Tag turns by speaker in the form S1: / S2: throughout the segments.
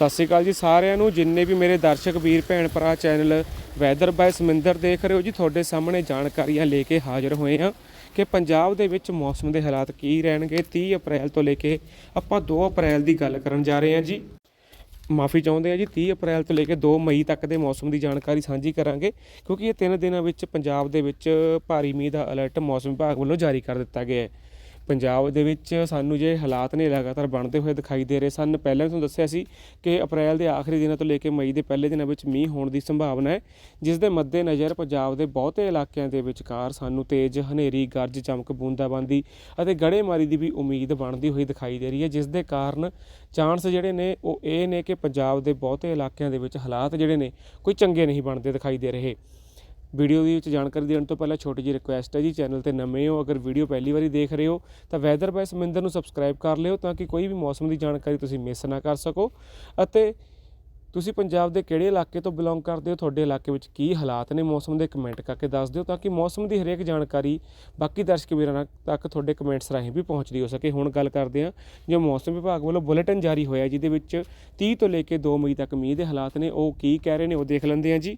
S1: ਸਤਿ ਸ਼੍ਰੀ ਅਕਾਲ ਜੀ ਸਾਰਿਆਂ ਨੂੰ, ਜਿੰਨੇ ਵੀ ਮੇਰੇ ਦਰਸ਼ਕ, ਵੀਰ, ਭੈਣ, ਭਰਾ, ਚੈਨਲ ਵੈਦਰ ਬਾਈ ਸਮਿੰਦਰ ਦੇਖ ਰਹੇ ਹੋ ਜੀ, ਤੁਹਾਡੇ ਸਾਹਮਣੇ ਜਾਣਕਾਰੀਆਂ ਲੈ ਕੇ ਹਾਜ਼ਰ ਹੋਏ ਹਾਂ ਕਿ ਪੰਜਾਬ ਦੇ ਵਿੱਚ ਮੌਸਮ ਦੇ ਹਾਲਾਤ ਕੀ ਰਹਿਣਗੇ। 30 ਅਪ੍ਰੈਲ ਤੋਂ ਲੈ ਕੇ ਆਪਾਂ 2 ਅਪ੍ਰੈਲ ਦੀ ਗੱਲ ਕਰਨ ਜਾ ਰਹੇ ਹਾਂ ਜੀ। ਮਾਫੀ ਚਾਹੁੰਦੇ ਆ ਜੀ 30 ਅਪ੍ਰੈਲ ਤੋਂ ਲੈ ਕੇ 2 ਮਈ ਤੱਕ ਦੇ ਮੌਸਮ ਦੀ ਜਾਣਕਾਰੀ ਸਾਂਝੀ ਕਰਾਂਗੇ, ਕਿਉਂਕਿ ਇਹ ਤਿੰਨ ਦਿਨਾਂ ਵਿੱਚ ਪੰਜਾਬ ਦੇ ਵਿੱਚ ਭਾਰੀ ਮੀਂਹ ਦਾ ਅਲਰਟ ਮੌਸਮ ਵਿਭਾਗ ਵੱਲੋਂ ਜਾਰੀ ਕਰ ਦਿੱਤਾ ਗਿਆ ਹੈ। ਪੰਜਾਬ ਦੇ ਵਿੱਚ ਸਾਨੂੰ ਜੇ ਹਾਲਾਤ ਨੇ ਲਗਾਤਾਰ ਬਣਦੇ ਹੋਏ ਦਿਖਾਈ ਦੇ ਰਹੇ ਸਨ, ਪਹਿਲਾਂ ਤੁਹਾਨੂੰ ਦੱਸਿਆ ਸੀ ਕਿ ਅਪ੍ਰੈਲ ਦੇ ਆਖਰੀ ਦਿਨਾਂ ਤੋਂ ਲੈ ਕੇ ਮਈ ਦੇ ਪਹਿਲੇ ਦਿਨਾਂ ਵਿੱਚ ਮੀਂਹ ਹੋਣ ਦੀ ਸੰਭਾਵਨਾ ਹੈ, ਜਿਸ ਦੇ ਮੱਦੇਨਜ਼ਰ ਪੰਜਾਬ ਦੇ ਬਹੁਤੇ ਇਲਾਕਿਆਂ ਦੇ ਵਿਚਕਾਰ ਸਾਨੂੰ ਤੇਜ਼ ਹਨੇਰੀ, ਗਰਜ, ਚਮਕ, ਬੂੰਦਾਬਾਂਦੀ ਅਤੇ ਗੜੇਮਾਰੀ ਦੀ ਵੀ ਉਮੀਦ ਬਣਦੀ ਹੋਈ ਦਿਖਾਈ ਦੇ ਰਹੀ ਹੈ, ਜਿਸ ਦੇ ਕਾਰਨ ਚਾਂਸ ਜਿਹੜੇ ਨੇ ਉਹ ਇਹ ਨੇ ਕਿ ਪੰਜਾਬ ਦੇ ਬਹੁਤੇ ਇਲਾਕਿਆਂ ਦੇ ਵਿੱਚ ਹਾਲਾਤ ਜਿਹੜੇ ਨੇ ਕੋਈ ਚੰਗੇ ਨਹੀਂ ਬਣਦੇ ਦਿਖਾਈ ਦੇ ਰਹੇ। ਵੀਡੀਓ ਦੇ ਵਿੱਚ ਜਾਣਕਾਰੀ ਦੇਣ ਤੋਂ ਪਹਿਲਾਂ ਛੋਟੀ ਜਿਹੀ ਰਿਕੁਐਸਟ ਹੈ ਜੀ ਚੈਨਲ ਤੇ ਨਵੇਂ ਹੋ, ਅਗਰ ਵੀਡੀਓ ਪਹਿਲੀ ਵਾਰੀ ਦੇਖ ਰਹੇ ਹੋ, ਤਾਂ ਵੈਦਰ ਬਾਈ ਸਮਿੰਦਰ ਨੂੰ ਸਬਸਕ੍ਰਾਈਬ ਕਰ ਲਿਓ ਤਾਂ ਕਿ ਕੋਈ ਵੀ ਮੌਸਮ ਦੀ ਜਾਣਕਾਰੀ ਤੁਸੀਂ ਮਿਸ ਨਾ ਕਰ ਸਕੋ। ਅਤੇ ਤੁਸੀਂ ਪੰਜਾਬ ਦੇ ਕਿਹੜੇ ਇਲਾਕੇ ਤੋਂ ਬਿਲੋਂਗ ਕਰਦੇ ਹੋ, ਤੁਹਾਡੇ ਇਲਾਕੇ ਵਿੱਚ ਕੀ ਹਾਲਾਤ ਨੇ, ਮੌਸਮ ਦੇ ਕਮੈਂਟ ਕਰਕੇ ਦੱਸ ਦਿਓ ਤਾਂ ਕਿ ਮੌਸਮ ਦੀ ਹਰੇਕ ਜਾਣਕਾਰੀ ਬਾਕੀ ਦਰਸ਼ਕ ਵੀਰਾਂ ਤੱਕ ਤੁਹਾਡੇ ਕਮੈਂਟਸ ਰਾਹੀਂ ਵੀ ਪਹੁੰਚਦੀ ਹੋ ਸਕੇ। ਹੁਣ ਗੱਲ ਕਰਦੇ ਹਾਂ ਜੋ ਮੌਸਮ ਵਿਭਾਗ ਵੱਲੋਂ ਬੁਲੇਟਿਨ ਜਾਰੀ ਹੋਇਆ ਜਿਹਦੇ ਵਿੱਚ 30 ਤੋਂ ਲੈ ਕੇ 2 ਮਈ ਤੱਕ ਮੀਂਹ ਦੇ ਹਾਲਾਤ ਨੇ, ਉਹ ਕੀ ਕਹਿ ਰਹੇ ਨੇ ਉਹ ਦੇਖ ਲੈਂਦੇ ਹਾਂ ਜੀ।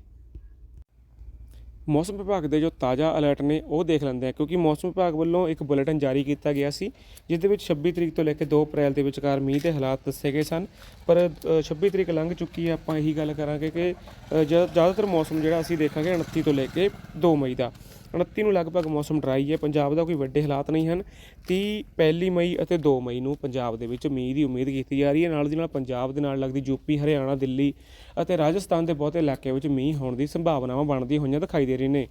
S1: ਮੌਸਮ ਵਿਭਾਗ ਦੇ ਜੋ ਤਾਜ਼ਾ ਅਲਰਟ ਨੇ ਉਹ ਦੇਖ ਲੈਂਦੇ ਆ ਕਿਉਂਕਿ ਮੌਸਮ ਵਿਭਾਗ ਵੱਲੋਂ ਇੱਕ ਬੁਲੇਟਿਨ ਜਾਰੀ ਕੀਤਾ ਗਿਆ ਸੀ ਜਿਸ ਦੇ ਵਿੱਚ 26 ਤਰੀਕ ਤੋਂ ਲੈ ਕੇ 2 ਅਪ੍ਰੈਲ ਦੇ ਵਿਚਕਾਰ ਮੀਂਹ ਦੇ ਹਾਲਾਤ ਦੱਸੇ ਗਏ ਸਨ। ਪਰ ਅ, 26 ਤਰੀਕ ਲੰਘ ਚੁੱਕੀ ਹੈ ਆਪਾਂ ਇਹੀ ਗੱਲ ਕਰਾਂਗੇ ਕਿ ਅ, ਜ਼ਿਆਦਾਤਰ ਮੌਸਮ ਜਿਹੜਾ ਅਸੀਂ ਦੇਖਾਂਗੇ 29 ਤੋਂ ਲੈ ਕੇ 2 ਮਈ ਦਾ। 29 ਨੂੰ ਲਗਭਗ ਮੌਸਮ ਡਰਾਈ ਹੈ। ਪੰਜਾਬ ਦਾ ਕੋਈ ਵੱਡੇ ਹਾਲਾਤ ਨਹੀਂ ਹਨ। 30 ਪਹਿਲੀ ਮਈ ਅਤੇ 2 ਮਈ ਨੂੰ ਪੰਜਾਬ ਦੇ ਵਿੱਚ ਮੀਂਹ ਦੀ ਉਮੀਦ ਕੀਤੀ ਜਾ ਰਹੀ ਹੈ। ਨਾਲ ਦੀ ਨਾਲ ਪੰਜਾਬ ਦੇ ਨਾਲ ਲੱਗਦੀ ਯੂਪੀ ਹਰਿਆਣਾ, ਦਿੱਲੀ ਅਤੇ ਰਾਜਸਥਾਨ ਦੇ ਬਹੁਤੇ ਇਲਾਕਿਆਂ ਵਿੱਚ ਮੀਂਹ ਹੋਣ ਦੀ ਸੰਭਾਵਨਾਵਾਂ ਬਣਦੀਆਂ ਹੋਈਆਂ ਦਿਖਾਈ ਦੇ ਰਹੀਆਂ ਨੇ।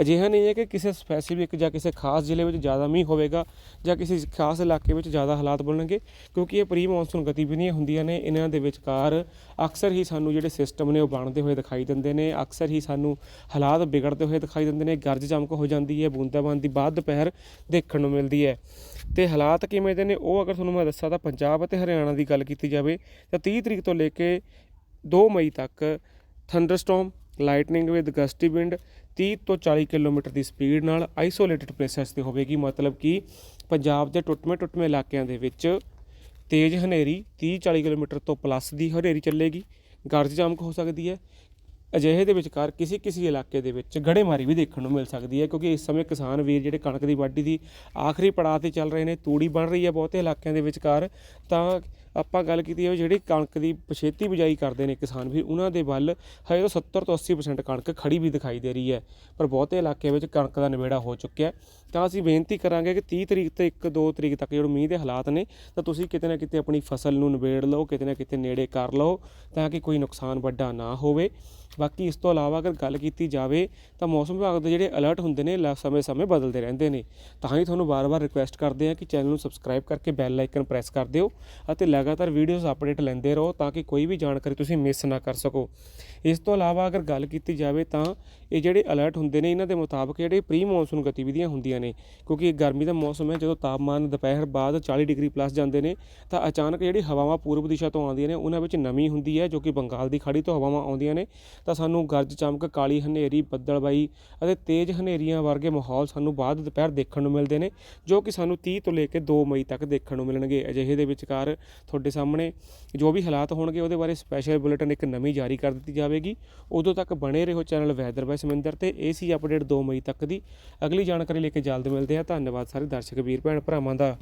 S1: ਅਜਿਹਾ ਨਹੀਂ ਹੈ ਕਿ ਕਿਸੇ ਸਪੈਸੀਫਿਕ ਜਾਂ ਕਿਸੇ ਖਾਸ ਜ਼ਿਲ੍ਹੇ ਵਿੱਚ ਜ਼ਿਆਦਾ ਮੀਂਹ ਹੋਵੇਗਾ ਜਾਂ ਕਿਸੇ ਖਾਸ ਇਲਾਕੇ ਵਿੱਚ ਜ਼ਿਆਦਾ ਹਾਲਾਤ ਬਣਨਗੇ, ਕਿਉਂਕਿ ਇਹ ਪ੍ਰੀ ਮੌਨਸੂਨ ਗਤੀਵਿਧੀਆਂ ਹੁੰਦੀਆਂ ਨੇ, ਇਹਨਾਂ ਦੇ ਵਿਚਕਾਰ ਅਕਸਰ ਹੀ ਸਾਨੂੰ ਜਿਹੜੇ ਸਿਸਟਮ ਨੇ ਉਹ ਬਣਦੇ ਹੋਏ ਦਿਖਾਈ ਦਿੰਦੇ ਨੇ, ਅਕਸਰ ਹੀ ਸਾਨੂੰ ਹਾਲਾਤ ਵਿਗੜਦੇ ਹੋਏ ਦਿਖਾਈ ਦਿੰਦੇ ਨੇ, ਗਰਜ ਚਮਕ ਹੋ ਜਾਂਦੀ ਹੈ, ਬੂੰਦਾਬਾਂਦੀ ਬਾਅਦ ਦੁਪਹਿਰ ਦੇਖਣ ਨੂੰ ਮਿਲਦੀ ਹੈ। ਤੇ ਹਾਲਾਤ ਕਿਵੇਂ ਦੇ ਨੇ, ਉਹ ਅਗਰ ਤੁਹਾਨੂੰ ਮੈਂ ਦੱਸਾਂ ਤਾਂ ਪੰਜਾਬ ਅਤੇ ਹਰਿਆਣਾ ਦੀ ਗੱਲ ਕੀਤੀ ਜਾਵੇ ਤਾਂ 30 ਤਰੀਕ ਤੋਂ ਲੈ ਕੇ 2 ਮਈ ਤੱਕ thunderstorm lightning with gusty wind 30 ਤੋਂ 40 ਕਿਲੋਮੀਟਰ ਦੀ ਸਪੀਡ ਨਾਲ ਆਈਸੋਲੇਟਡ ਪਲੇਸਸ ਤੇ ਹੋਵੇਗੀ। ਮਤਲਬ ਕਿ ਪੰਜਾਬ ਦੇ ਟੁੱਟਵੇਂ ਟੁੱਟਵੇਂ ਇਲਾਕਿਆਂ ਦੇ ਵਿੱਚ ਤੇਜ਼ ਹਨੇਰੀ 30 40 ਕਿਲੋਮੀਟਰ ਤੋਂ ਪਲੱਸ ਦੀ ਹਨੇਰੀ ਚੱਲੇਗੀ। ਗਰਜ ਚਮਕ ਹੋ ਸਕਦੀ ਹੈ। ਅਜਿਹੇ ਦੇ ਵਿਚਕਾਰ ਕਿਸੇ ਕਿਸੇ ਇਲਾਕੇ ਦੇ ਵਿੱਚ ਗੜੇਮਾਰੀ ਵੀ ਦੇਖਣ ਨੂੰ ਮਿਲ ਸਕਦੀ ਹੈ, ਕਿਉਂਕਿ ਇਸ ਸਮੇਂ ਕਿਸਾਨ ਵੀਰ ਜਿਹੜੇ ਕਣਕ ਦੀ ਵਾਢੀ ਦੀ ਆਖਰੀ ਪੜਾਅ ਤੇ ਚੱਲ ਰਹੇ ਨੇ, ਤੂੜੀ ਬਣ ਰਹੀ ਹੈ ਬਹੁਤੇ ਇਲਾਕਿਆਂ ਦੇ ਵਿਚਕਾਰ, ਤਾਂ ਆਪਾਂ ਗੱਲ ਕੀਤੀ ਹੈ ਜਿਹੜੀ ਕਣਕ ਦੀ ਪਛੇਤੀ ਬਿਜਾਈ ਕਰਦੇ ਨੇ ਕਿਸਾਨ ਵੀਰ, ਉਹਨਾਂ ਦੇ ਵੱਲ ਹਜੇ ਤਾਂ 70 ਤੋਂ 80% ਕਣਕ ਖੜੀ ਵੀ ਦਿਖਾਈ ਦੇ ਰਹੀ ਹੈ, ਪਰ ਬਹੁਤੇ ਇਲਾਕਿਆਂ ਵਿੱਚ ਕਣਕ ਦਾ ਨਿਬੇੜਾ ਹੋ ਚੁੱਕਿਆ ਤਾਂ ਅਸੀਂ ਬੇਨਤੀ ਕਰਾਂਗੇ ਕਿ 30 ਤਰੀਕ ਤੇ 1 2 ਤਰੀਕ ਤੱਕ ਜਿਹੜੇ ਮੀਂਹ ਦੇ ਹਾਲਾਤ ਨੇ, ਤਾਂ ਤੁਸੀਂ ਕਿਤੇ ਨਾ ਕਿਤੇ ਆਪਣੀ ਫਸਲ ਨੂੰ ਨਿਬੇੜ ਲਓ, ਕਿਤੇ ਨਾ ਕਿਤੇ ਨੇੜੇ ਕਰ ਲਓ, ਤਾਂ ਕਿ ਕੋਈ ਨੁਕਸਾਨ ਵੱਡਾ ਨਾ ਹੋਵੇ। ਬਾਕੀ ਇਸ ਤੋਂ ਇਲਾਵਾ ਅਗਰ ਗੱਲ ਕੀਤੀ ਜਾਵੇ ਤਾਂ ਮੌਸਮ ਵਿਭਾਗ ਦੇ ਜਿਹੜੇ ਅਲਰਟ ਹੁੰਦੇ ਨੇ, ਲ- ਸਮੇਂ-ਸਮੇਂ ਬਦਲਦੇ ਰਹਿੰਦੇ ਨੇ। ਤਾਂ ਹੀ ਤੁਹਾਨੂੰ ਵਾਰ-ਵਾਰ ਰਿਕੁਐਸਟ ਕਰਦੇ ਹਾਂ ਕਿ ਚੈਨਲ ਨੂੰ ਸਬਸਕ੍ਰਾਈਬ ਕਰਕੇ ਬੈਲ ਆਈਕਨ ਪ੍ਰੈਸ ਕਰ ਦਿਓ ਅਤੇ ਲਗਾਤਾਰ ਵੀਡੀਓਜ਼ ਅਪਡੇਟ ਲੈਂਦੇ ਰਹੋ ਤਾਂ ਕਿ ਕੋਈ ਵੀ ਜਾਣਕਾਰੀ ਤੁਸੀਂ ਮਿਸ ਨਾ ਕਰ ਸਕੋ। ਇਸ ਤੋਂ ਇਲਾਵਾ ਅਗਰ ਗੱਲ ਕੀਤੀ ਜਾਵੇ ਤਾਂ ਇਹ ਜਿਹੜੇ ਅਲਰਟ ਹੁੰਦੇ ਨੇ, ਇਹਨਾਂ ਦੇ ਮੁਤਾਬਕ ਜਿਹੜੇ ਪ੍ਰੀ ਮੌਨਸੂਨ ਗਤੀਵਿਧੀਆਂ ਹੁੰਦੀਆਂ ਨੇ, ਕਿਉਂਕਿ ਇਹ ਗਰਮੀ ਦਾ ਮੌਸਮ ਹੈ, ਜਦੋਂ ਤਾਪਮਾਨ ਦੁਪਹਿਰ ਬਾਅਦ 40 ਡਿਗਰੀ ਪਲੱਸ ਜਾਂਦੇ ਨੇ, ਤਾਂ ਅਚਾਨਕ ਜਿਹੜੀ ਹਵਾਵਾਂ ਪੂਰਬ ਦਿਸ਼ਾ ਤੋਂ ਆਉਂਦੀਆਂ ਨੇ, ਉਹਨਾਂ ਵਿੱਚ ਨਮੀ ਹੁੰਦੀ ਹੈ, ਜੋ ਕਿ ਬੰਗਾਲ ਦੀ ਖਾੜੀ ਤੋਂ ਹਵਾਵਾਂ ਆਉਂਦੀਆਂ ਨੇ। ਤਾਂ ਸਾਨੂੰ ਗਰਜ ਚਮਕ, ਕਾਲੀ ਹਨੇਰੀ, ਬੱਦਲਬਾਈ ਅਤੇ ਤੇਜ਼ ਹਨੇਰੀਆਂ ਵਰਗੇ ਮਾਹੌਲ ਸਾਨੂੰ ਬਾਅਦ ਦੁਪਹਿਰ ਦੇਖਣ ਨੂੰ ਮਿਲਦੇ ਨੇ, ਜੋ ਕਿ ਸਾਨੂੰ 30 ਤੋਂ ਲੈ ਕੇ 2 ਮਈ ਤੱਕ ਦੇਖਣ ਨੂੰ ਮਿਲਣਗੇ। ਅਜਿਹੇ ਦੇ ਵਿਚਕਾਰ ਤੁਹਾਡੇ ਸਾਹਮਣੇ ਜੋ ਵੀ ਹਾਲਾਤ ਹੋਣਗੇ, ਉਹਦੇ ਬਾਰੇ ਸਪੈਸ਼ਲ ਬੁਲੇਟਿਨ ਇੱਕ ਨਵੀਂ ਜਾਰੀ ਕਰ ਦਿੱਤੀ ਜਾਵੇਗੀ। ਉਦੋਂ ਤੱਕ ਬਣੇ ਰਹੋ ਚੈਨਲ ਵੈਦਰ ਬਾਈ ਸਮਿੰਦਰ ਤੇ, ਇਹ ਸੀ ਅਪਡੇਟ 2 ਮਈ ਤੱਕ ਦੀ। ਅਗਲੀ ਜਾਣਕਾਰੀ ਲੈ ਕੇ ਜਲਦ ਮਿਲਦੇ ਹਾਂ। ਧੰਨਵਾਦ ਸਾਰੇ ਦਰਸ਼ਕ, ਵੀਰ, ਭੈਣ, ਭਰਾਵਾਂ ਦਾ।